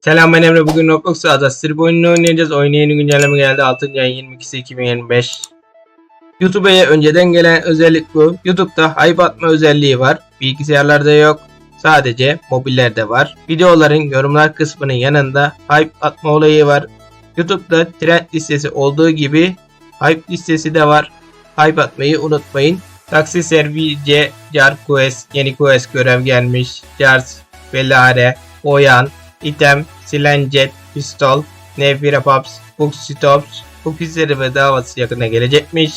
Selam ben Emre. Bugün Roblox Sağda Strip oyununu oynayacağız. Oyuna yeni güncelleme geldi. 6. ayın 22'si 2025. YouTube'a önceden gelen özellik bu. YouTube'da hype atma özelliği var. Bilgisayarlarda yok. Sadece mobillerde var. Videoların yorumlar kısmının yanında hype atma olayı var. YouTube'da trend listesi olduğu gibi hype listesi de var. Hype atmayı unutmayın. Taksi Service, Jar Quest, yeni quest görev gelmiş. Jars, Velare, Oyan, item, silencet, pistol, Nevira Pops, Book Stops, bu pizleri ve davası yakına gelecekmiş.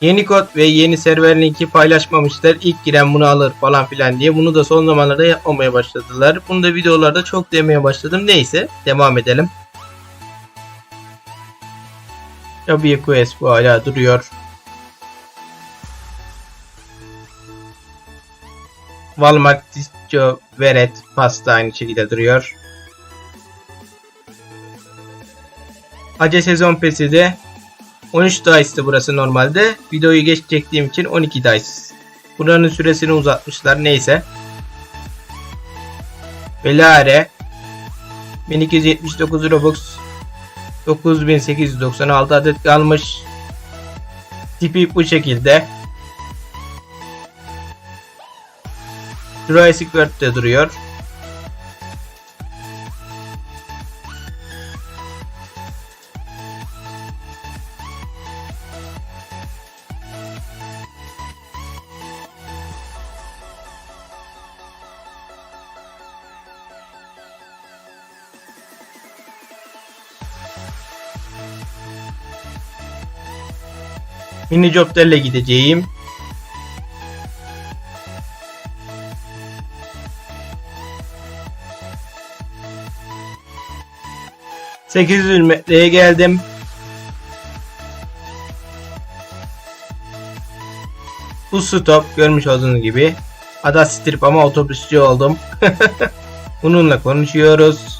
Yeni kod ve yeni server linki paylaşmamışlar. İlk giren bunu alır falan filan diye. Bunu da son zamanlarda yapmamaya başladılar. Bunu da videolarda çok demeye başladım. Neyse devam edelim. Quest bu hala duruyor. Walmart, Disco, Veret, pasta aynı şekilde duruyor. Ace sezon pesi de 13 dice'tı burası normalde. Videoyu geç çektiğim için 12 dice. Buranın süresini uzatmışlar neyse. Velare 1279 Robux 9896 adet kalmış. Tipi bu şekilde. Jurassic World'de duruyor. Mini joblerle gideceğim. Sekiz yüz metreye geldim. Bu stop görmüş olduğunuz gibi. Ada strip ama otobüsçü oldum. Bununla konuşuyoruz.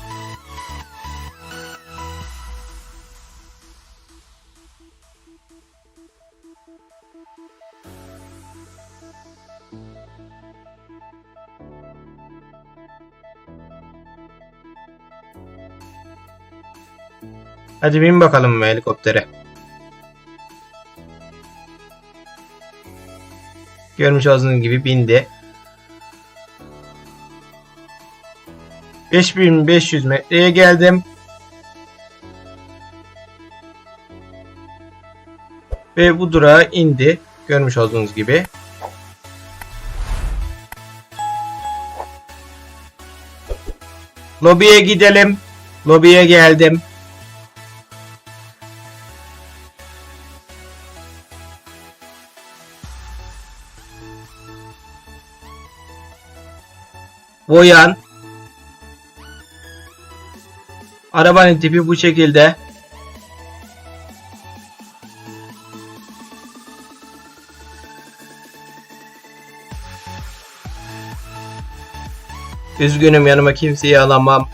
Hadi bin bakalım helikoptere. Görmüş olduğunuz gibi bindi. 5500 metreye geldim. Ve bu durağa indi. Görmüş olduğunuz gibi. Lobiye gidelim. Lobiye geldim. Boyan. Arabanın tipi bu şekilde. Üzgünüm yanıma kimseyi alamam.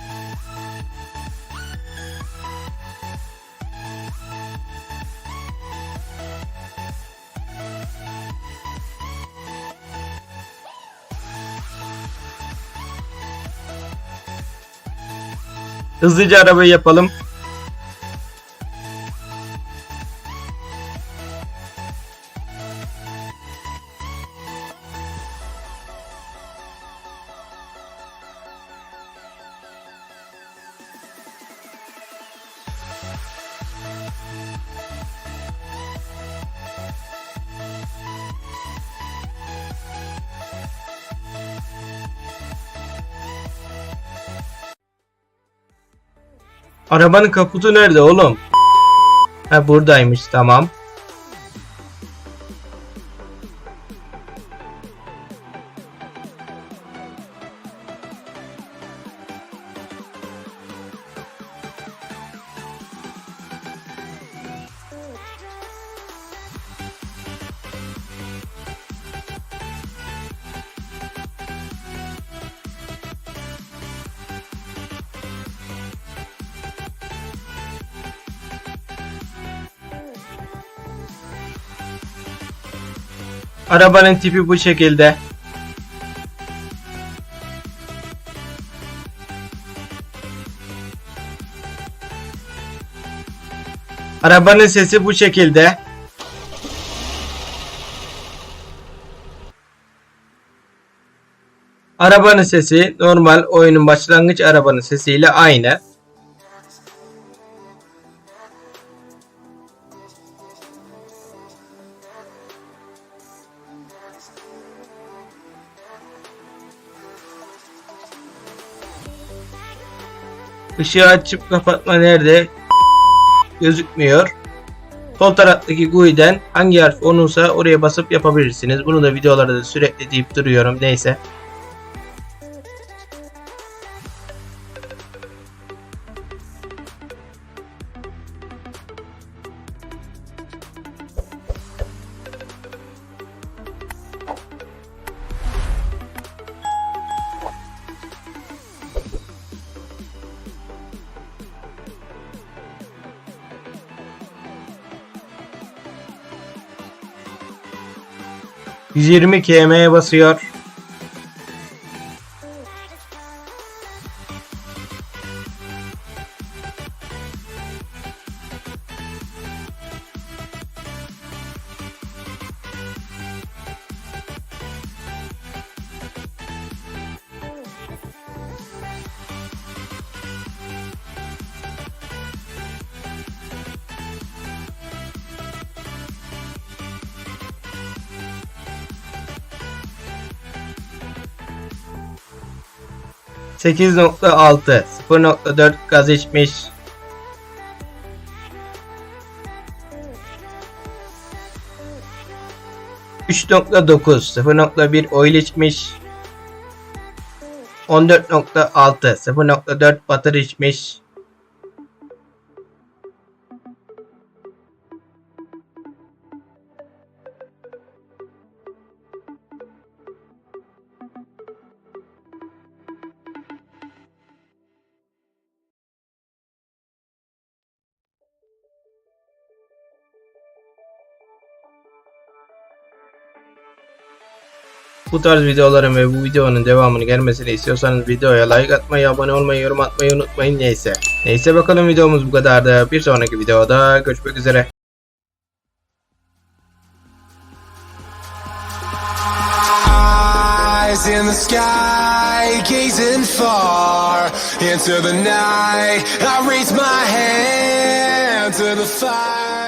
Hızlıca arabayı yapalım. Arabanın kaputu nerede oğlum? Ha buradaymış tamam. Arabanın tipi bu şekilde. Arabanın sesi bu şekilde. Arabanın sesi normal oyunun başlangıç arabanın sesiyle aynı. Işığı açıp kapatma nerede? Gözükmüyor. Sol taraftaki GUI'den hangi harf onunsa oraya basıp yapabilirsiniz. Bunu da videolarda da sürekli deyip duruyorum. Neyse. ...120 km'ye basıyor. Sekiz nokta altı, sıfır nokta dört gaz içmiş. Üç nokta dokuz, sıfır nokta bir oil içmiş. 14.6 0.4 batır içmiş. Bu tarz videoların ve bu videonun devamını gelmesini istiyorsanız videoya like atmayı, abone olmayı, yorum atmayı unutmayın neyse. Neyse bakalım videomuz bu kadardı. Bir sonraki videoda görüşmek üzere. İn the sky, gazing far into the night. I raise my hand to the fire.